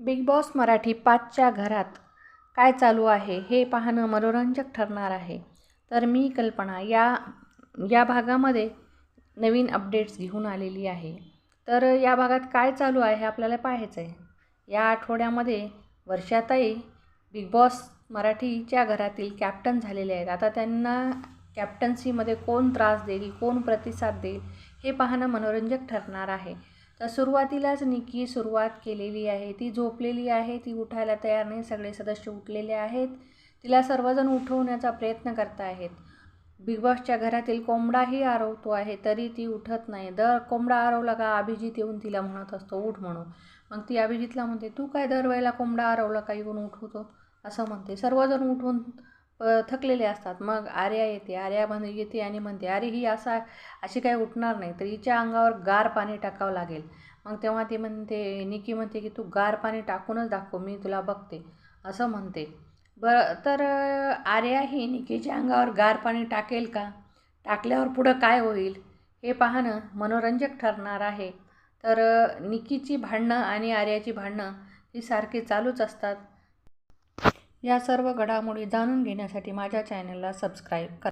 Big boss Marathi पाचच्या घरात काय चालू आहे हे पाहणं मनोरंजक ठरणार आहे. तर मी कल्पना या या भागामध्ये नवीन अपडेट्स घेऊन आलेली आहे. तर या भागात काय चालू आहे हे आपल्याला पाहायचं आहे या आठवड्यामध्ये वर्षाताई बिग बॉस मराठीच्या घरातील कॅप्टन झालेले आहेत. आता त्यांना कॅप्टन्सीमध्ये कोण त्रास देईल कोण प्रतिसाद देईल हे पाहणं मनोरंजक ठरणार आहे. तर सुरुवातीलाच निकी सुरुवात केलेली आहे. ती झोपलेली आहे. ती उठायला तयार नाही. सगळे सदस्य उठलेले आहेत. तिला सर्वजण उठवण्याचा प्रयत्न करत आहेत. बिग बॉसच्या घरातील कोंबडाही आरवतो आहे. तरी ती उठत नाही. दर कोंबडा आरवला का अभिजित येऊन तिला म्हणत असतो उठ म्हणून. मग ती अभिजितला म्हणते तू काय दरवेळेला कोंबडा आरवला का येऊन उठवतो? असं म्हणते. सर्वजण उठून प थकलेले असतात. मग आर्या येते. आर्या म्हण येते आणि म्हणते अरे ही असा अशी काही उठणार नाही. तर हिच्या अंगावर गार पाणी टाकावं लागेल. मग तेव्हा ती म्हणते निकी म्हणते की तू गार पाणी टाकूनच दाखव मी तुला बघते. असं म्हणते. बरं तर आर्या ही निकीच्या अंगावर गार पाणी टाकेल का? टाकल्यावर पुढं काय होईल? हे पाहणं मनोरंजक ठरणार आहे. तर निकीची भांडणं आणि आर्याची भांडणं ही सारखी चालूच असतात. या सर्व घडामोडी जाणून घेण्यासाठी माझ्या चॅनलला सबस्क्राईब करा.